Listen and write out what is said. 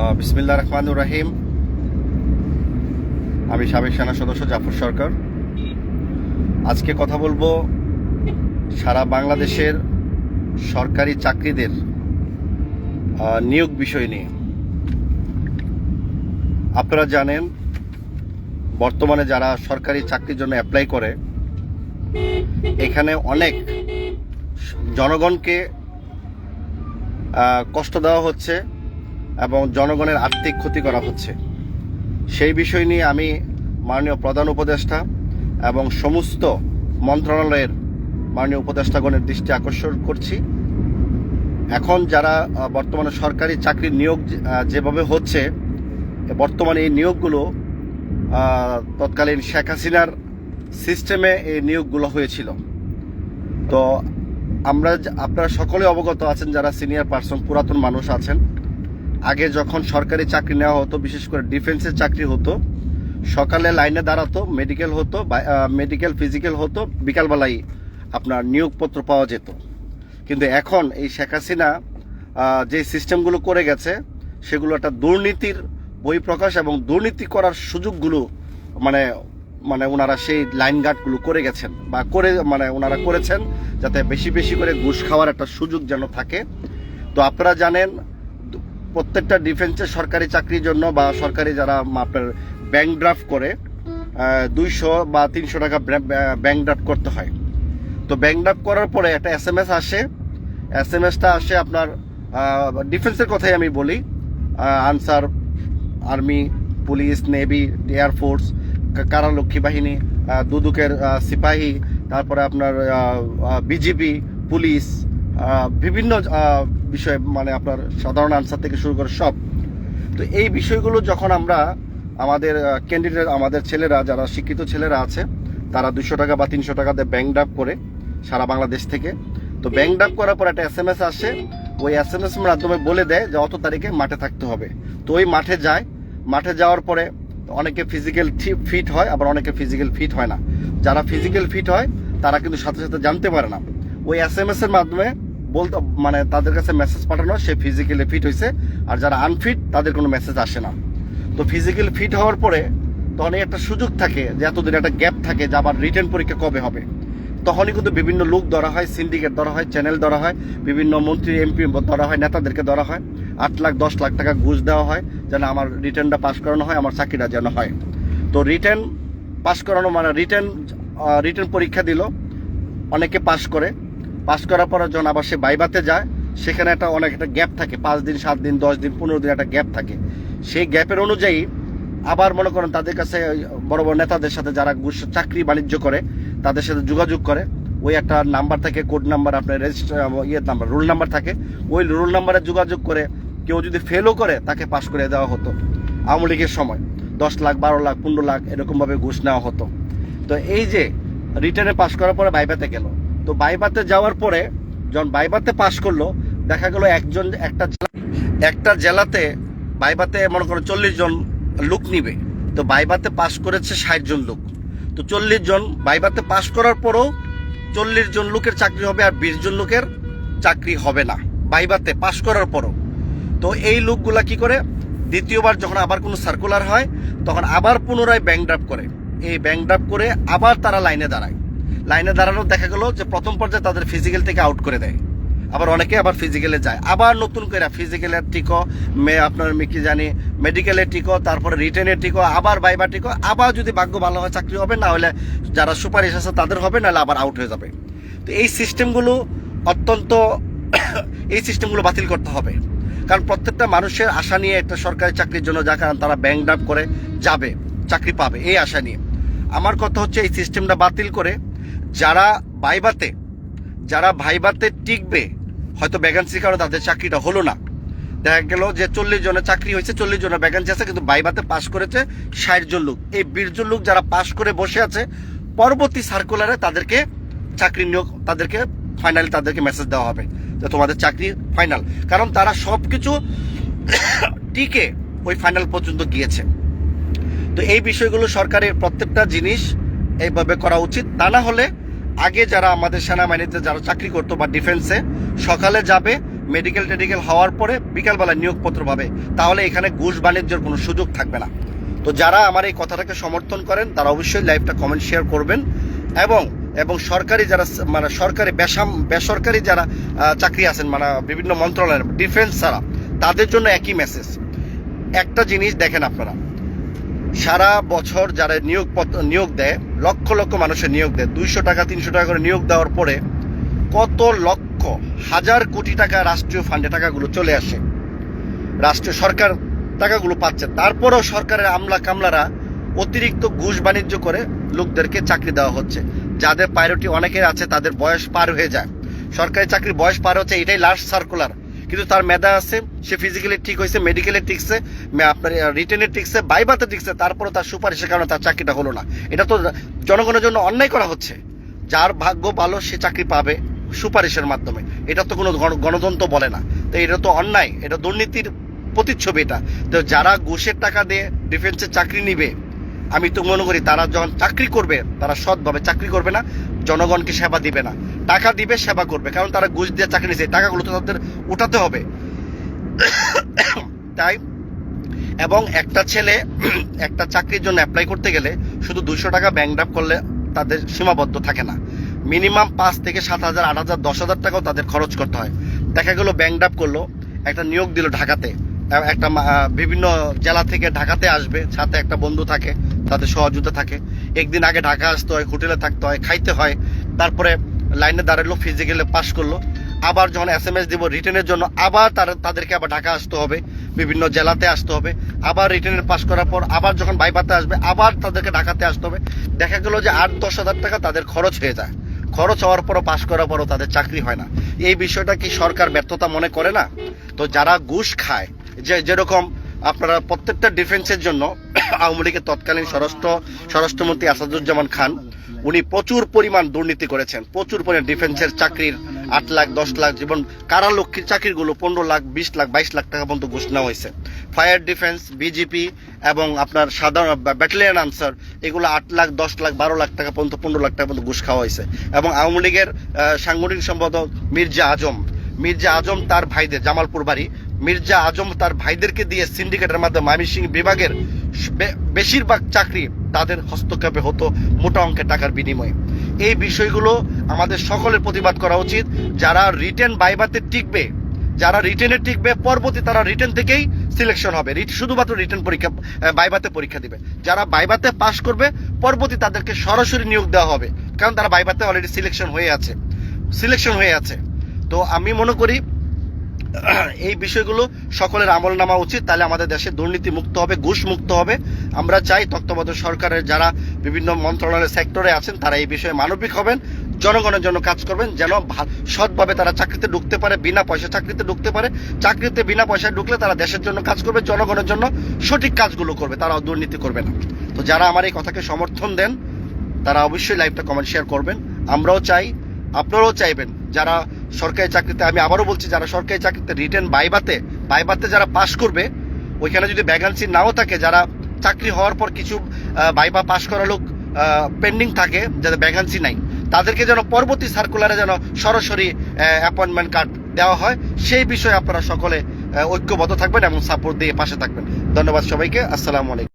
আহ, বিসমিল্লাহ রহমানুর রাহিম। আমি সাবেক সেনা সদস্য জাফর সরকার। আজকে কথা বলব সারা বাংলাদেশের সরকারি চাকরিদের নিয়োগ বিষয় নিয়ে। আপনারা জানেন বর্তমানে যারা সরকারি চাকরির জন্য অ্যাপ্লাই করে এখানে অনেক জনগণকে কষ্ট দেওয়া হচ্ছে। এবং জনগণের আর্থিক ক্ষতি করা হচ্ছে। সেই বিষয় নিয়ে আমি মাননীয় প্রধান উপদেষ্টা এবং সমস্ত মন্ত্রণালয়ের মাননীয় উপদেষ্টাগণের দৃষ্টি আকর্ষণ করছি। এখন যারা বর্তমানে সরকারি চাকরির নিয়োগ যেভাবে হচ্ছে বর্তমানে এই নিয়োগগুলো তৎকালীন শেখ হাসিনার সিস্টেমে এই নিয়োগগুলো হয়েছিল। তো আমরা আপনারা সকলে অবগত আছেন যারা সিনিয়র পার্সন, পুরাতন মানুষ আছেন আগে যখন সরকারি চাকরি নেওয়া হতো, বিশেষ করে ডিফেন্সের চাকরি হতো, সকালে লাইনে দাঁড়াতো মেডিকেল হতো মেডিকেল ফিজিক্যাল হতো বিকালবেলায় আপনার নিয়োগপত্র পাওয়া যেত। কিন্তু এখন এই শেখ হাসিনা যে সিস্টেমগুলো করে গেছে, সেগুলো একটা দুর্নীতির বহিঃপ্রকাশ এবং দুর্নীতি করার সুযোগগুলো মানে মানে ওনারা সেই লাইন গার্ডগুলো করে গেছেন বা করে মানে ওনারা করেছেন, যাতে বেশি বেশি করে ঘুষ খাওয়ার একটা সুযোগ যেন থাকে। তো আপনারা জানেন প্রত্যেকটা ডিফেন্সের সরকারি চাকরির জন্য বা সরকারি যারা আপনার ব্যাংক ড্রাফট করে দুইশো বা তিনশো টাকা ব্যাংক ড্রাফট করতে হয়। তো ব্যাংক ড্রাফট করার পরে একটা এস এম এস আসে। এস এম এসটা আসে আপনার ডিফেন্সের কথাই আমি বলি। Ansar army police navy air force কারারক্ষী বাহিনী দুদুকের সিপাহী, তারপরে আপনার বিজিবি, পুলিশ বিভিন্ন বিষয় মানে আপনার সাধারণ আনসার থেকে শুরু করে সব। তো এই বিষয়গুলো যখন আমরা আমাদের ক্যান্ডিডেট আমাদের ছেলেরা, যারা শিক্ষিত ছেলেরা আছে, তারা দুশো টাকা বা তিনশো টাকা দিয়ে ব্যাংক ডাপ করে সারা বাংলাদেশ থেকে। তো ব্যাংক ডাপ করার পর একটা এস এম এস আসে। ওই এস এম এস মাধ্যমে বলে দেয় যে অত তারিখে মাঠে থাকতে হবে। তো ওই মাঠে যায়। মাঠে যাওয়ার পরে অনেকে ফিজিক্যাল ফিট হয়, আবার অনেকে ফিজিক্যাল ফিট হয় না। যারা ফিজিক্যাল ফিট হয়, তারা কিন্তু সাথে সাথে জানতে পারে না। ওই এস এম এস এর মাধ্যমে বলতে মানে তাদের কাছে মেসেজ পাঠানো, সে ফিজিক্যালি ফিট হয়েছে আর যারা আনফিট তাদের কোনো মেসেজ আসে না। তো ফিজিক্যাল ফিট হওয়ার পরে তখন একটা সুযোগ থাকে যে এতদিন একটা গ্যাপ থাকে যে আবার রিটার্ন পরীক্ষা কবে হবে। তখনই কিন্তু বিভিন্ন লোক ধরা হয় সিন্ডিকেট ধরা হয় চ্যানেল ধরা হয়, বিভিন্ন মন্ত্রী এমপি ধরা হয়, নেতাদেরকে ধরা হয়। আট লাখ, দশ লাখ টাকা ঘুষ দেওয়া হয়, যেন আমার রিটার্নটা পাস করানো হয়, আমার চাকরিটা যেন হয়। তো রিটার্ন পাস করানো মানে রিটার্ন রিটার্ন পরীক্ষা দিল, অনেকে পাস করে। পাস করার পরে যখন আবার সে বাইবাতে যায়, সেখানে একটা অনেক একটা গ্যাপ থাকে, পাঁচ দিন, সাত দিন, দশ দিন, পনেরো দিন একটা গ্যাপ থাকে। সেই গ্যাপের অনুযায়ী আবার মনে করেন তাদের কাছে বড় বড় নেতাদের সাথে যারা চাকরি বাণিজ্য করে, তাদের সাথে যোগাযোগ করে। ওই একটা নাম্বার থাকে, কোড নাম্বার, আপনার রেজিস্টার ইয়ে নাম্বার, রোল নাম্বার থাকে। ওই রোল নাম্বারে যোগাযোগ করে কেউ যদি ফেলও করে, তাকে পাস করে দেওয়া হতো। আওয়ামী লীগের সময় দশ লাখ, বারো লাখ, পনেরো লাখ এরকমভাবে ঘুষ নেওয়া হতো। তো এই যে রিটার্নে পাস করার পরে বাইবাতে গেল তো বাইবাতে যাওয়ার পরে যখন বাইবাতে পাস করল, দেখা গেল একজন, একটা জেলা- একটা জেলাতে বাইবাতে মনে করো চল্লিশ জন লোক নিবে। তো বাইবাতে পাস করেছে ষাট জন লোক। তো চল্লিশ জন, বাইবাতে পাস করার পরও চল্লিশ জন লোকের চাকরি হবে আর বিশ জন লোকের চাকরি হবে না বাইবাতে পাস করার পরও। তো এই লোকগুলা কি করে? দ্বিতীয়বার যখন আবার কোনো সার্কুলার হয়, তখন আবার পুনরায় ব্যাংক ড্রাফট করে। এই ব্যাংক ড্রাফট করে আবার তারা লাইনে দাঁড়ায়। লাইনে দাঁড়ানো দেখা গেল যে প্রথম পর্যায়ে তাদের ফিজিক্যাল থেকে আউট করে দেয়। আবার অনেকে আবার ফিজিক্যালে যায়। আবার নতুন করে ফিজিক্যালের টিকো মে আপনার কি জানি মেডিকেলের টিকো তারপরে রিটেনের টিকো আবার বাইবা টিকো আবার যদি ভাগ্য ভালো হয়, চাকরি হবে, না হলে যারা সুপারিশ আছে তাদের হবে নাহলে আবার আউট হয়ে যাবে। তো এই সিস্টেমগুলো অত্যন্ত এই সিস্টেমগুলো বাতিল করতে হবে। কারণ প্রত্যেকটা মানুষের আশা নিয়ে একটা সরকারি চাকরির জন্য যা কারণ তারা ব্যাংক ডাপ করে যাবে, চাকরি পাবে, এই আশা নিয়ে। আমার কথা হচ্ছে এই সিস্টেমটা বাতিল করে যারা বাইবাতে যারা ভাইবাতে টিকবে, হয়তো ভ্যাকান্সির কারণে তাদের চাকরিটা হলো না। দেখা গেল যে চল্লিশ জনের চাকরি হয়েছে, চল্লিশ জনের ভ্যাকান্সি আছে, কিন্তু বাইবাতে পাশ করেছে ষাট জন লোক। এই বিশ জন লোক যারা পাশ করে বসে আছে, পরবর্তী সার্কুলারে তাদেরকে চাকরি নিয়োগ, তাদেরকে ফাইনালি তাদেরকে মেসেজ দেওয়া হবে যে তোমাদের চাকরি ফাইনাল কারণ তারা সব কিছু টিকে ওই ফাইনাল পর্যন্ত গিয়েছে। তো এই বিষয়গুলো সরকারের প্রত্যেকটা জিনিস এইভাবে করা উচিত। তা না হলে আগে যারা আমাদের সেনাবাহিনীতে যারা চাকরি করতো বা ডিফেন্সে, সকালে যাবে মেডিকেল টেডিকেল হওয়ার পরে বিকালবেলা নিয়োগপত্র পাবে। তাহলে এখানে ঘুষ বাণিজ্যের কোনো সুযোগ থাকবে না। তো যারা আমার এই কথাটাকে সমর্থন করেন, তারা অবশ্যই লাইভটা কমেন্ট শেয়ার করবেন। এবং এবং সরকারি যারা মানে সরকারি বেসাম, বেসরকারি যারা চাকরি আছেন মানে বিভিন্ন মন্ত্রণালয়ের ডিফেন্স ছাড়া, তাদের জন্য একই মেসেজ একটা জিনিস দেখেন আপনারা। সারা বছর যারা নিয়োগ নিয়োগ দেয় লক্ষ লক্ষ মানুষের নিয়োগ দেয়। দুইশো টাকা, তিনশো টাকা করে নিয়োগ দেওয়ার পরে কত লক্ষ, হাজার কোটি টাকা রাষ্ট্রীয় ফান্ডে টাকাগুলো চলে আসে। রাষ্ট্রীয় সরকার টাকাগুলো পাচ্ছে। তারপরেও সরকারের আমলা কামলারা অতিরিক্ত ঘুষ বাণিজ্য করে লোকদেরকে চাকরি দেওয়া হচ্ছে। যাদের প্রায়োরিটি অনেকের আছে, তাদের বয়স পার হয়ে যায়। সরকারি চাকরির বয়স পার হচ্ছে, এটাই লাস্ট সার্কুলার কিন্তু তার মেধা আছে, সে ফিজিক্যালি ঠিক হয়েছে মেডিকেলে ঠিকছে আপনার রিটেনে ঠিকছে, বাইবাতে ঠিকছে তারপরে তার সুপারিশের কারণে তার চাকরিটা হলো না। এটা তো জনগণের জন্য অন্যায় করা হচ্ছে। যার ভাগ্য ভালো, সে চাকরি পাবে সুপারিশের মাধ্যমে। এটা তো কোনো গণ- গণতন্ত্র বলে না। তো এটা তো অন্যায়, এটা দুর্নীতির প্রতিচ্ছবি এটা। তো যারা ঘুষের টাকা দিয়ে ডিফেন্সের চাকরি নিবে, আমি তো মনে করি তারা যখন চাকরি করবে, তারা সৎভাবে চাকরি করবে না, জনগণকে সেবা দিবে না। টাকা দিবে, সেবা করবে। কারণ তারা ঘুষ দিয়ে চাকরি নিয়েছে টাকাগুলো তো তাদের উঠাতে হবে। তাই, এবং একটা ছেলে, একটা চাকরির জন্য অ্যাপ্লাই করতে গেলে শুধু দুশো টাকা ব্যাংক ড্রাফ করলে তাদের সীমাবদ্ধ থাকে না। মিনিমাম পাঁচ থেকে সাত হাজার, আট হাজার, দশ হাজার টাকাও তাদের খরচ করতে হয়। দেখা গেলো ব্যাংক ড্রাফ করল, একটা নিয়োগ দিল ঢাকাতে। একটা বিভিন্ন জেলা থেকে ঢাকাতে আসবে, সাথে একটা বন্ধু থাকে, তাদের সহযোগিতা থাকে। একদিন আগে ঢাকা আসতে হয়, হোটেলে থাকতে হয়, খাইতে হয়। তারপরে লাইনে দাঁড়াল ফিজিক্যালে পাস করল। আবার যখন এস এম এস দিব রিটার্নের জন্য, আবার তার, তাদেরকে আবার ঢাকা আসতে হবে, বিভিন্ন জেলাতে আসতে হবে। আবার রিটার্নের পাস করার পর, আবার যখন বাইপাতে আসবে, আবার তাদেরকে ঢাকাতে আসতে হবে। দেখা গেল যে আট, দশ হাজার টাকা তাদের খরচ হয়ে যায়। খরচ হওয়ার পরও পাশ করার পরও তাদের চাকরি হয় না। এই বিষয়টা কি সরকার ব্যর্থতা মনে করে না? তো যারা ঘুষ খায়, যে, যেরকম আপনারা প্রত্যেকটা ডিফেন্সের জন্য আওয়ামী লীগের তৎকালীন স্বরাষ্ট্র, স্বরাষ্ট্রমন্ত্রী আসাদুজ্জামান খান, উনি প্রচুর পরিমাণ দুর্নীতি করেছেন। প্রচুর পরিমাণ ডিফেন্সের চাকরির আট লাখ, দশ লাখ যেমন কারালক্ষীর চাকরিগুলো পনেরো লাখ, বিশ লাখ, বাইশ লাখ টাকা পর্যন্ত ঘুষ নেওয়া হয়েছে। ফায়ার ডিফেন্স বিজিপি এবং আপনার সাধারণ ব্যাটালিয়ান আনসার এগুলো আট লাখ, দশ লাখ, বারো লাখ টাকা পর্যন্ত, পনেরো লাখ টাকা পর্যন্ত ঘুষ খাওয়া হয়েছে। এবং আওয়ামী লীগের সাংগঠনিক সম্পাদক মির্জা আজম মির্জা আজম তার ভাইদের, জামালপুর বাড়ি মির্জা আজম তার ভাইদেরকে দিয়ে সিন্ডিকেটের মাধ্যমে ময়মনসিংহ বিভাগের বেশিরভাগ চাকরি তাদের হস্তক্ষেপে হতো মোটা অঙ্কের টাকার বিনিময়ে। এই বিষয়গুলো আমাদের সকলের প্রতিবাদ করা উচিত। যারা রিটেন বাইবাতে টিকবে, যারা রিটেনে টিকবে, পরবর্তী তারা রিটেন থেকেই সিলেকশন হবে। শুধুমাত্র রিটেন পরীক্ষা বাইবাতে পরীক্ষা দিবে। যারা বাইবাতে পাশ করবে, পরবর্তী তাদেরকে সরাসরি নিয়োগ দেওয়া হবে। কারণ তারা বাইবাতে অলরেডি সিলেকশন হয়ে আছে। সিলেকশন হয়ে আছে। তো আমি মনে করি এই বিষয়গুলো সকলের আমল নামা উচিত। তাহলে আমাদের দেশে দুর্নীতি মুক্ত হবে ঘুষ মুক্ত হবে। আমরা চাই তত্ত্বাবধায়ক সরকারের যারা বিভিন্ন মন্ত্রণালয়ের সেক্টরে আছেন, তারা এই বিষয়ে মানবিক হবেন, জনগণের জন্য কাজ করবেন, যেন সৎভাবে তারা চাকরিতে ঢুকতে পারে, বিনা পয়সা চাকরিতে ঢুকতে পারে। চাকরিতে বিনা পয়সায় ঢুকলে তারা দেশের জন্য কাজ করবে, জনগণের জন্য সঠিক কাজগুলো করবে, তারা দুর্নীতি করবে না। তো যারা আমার এই কথাকে সমর্থন দেন, তারা অবশ্যই লাইভটা কমেন্ট শেয়ার করবেন। আমরাও চাই, আপনারাও চাইবেন, যারা সরকারি চাকরিতে, আমি আবারও বলছি, যারা সরকারি চাকরিতে রিটেন বাইবাতে বাইবাতে যারা পাশ করবে, ওইখানে যদি ভ্যাকান্সি নাও থাকে, যারা চাকরি হওয়ার পর কিছু বাইবা পাশ করা লোক পেন্ডিং থাকে, যাদের ভ্যাকান্সি নাই, তাদেরকে যেন পরবর্তী সার্কুলারে যেন সরাসরি অ্যাপয়েন্টমেন্ট কার্ড দেওয়া হয়, সেই বিষয়ে আপনারা সকলে ঐক্যবদ্ধ থাকবেন এবং সাপোর্ট দিয়ে পাশে থাকবেন। ধন্যবাদ সবাইকে, আসসালামু আলাইকুম।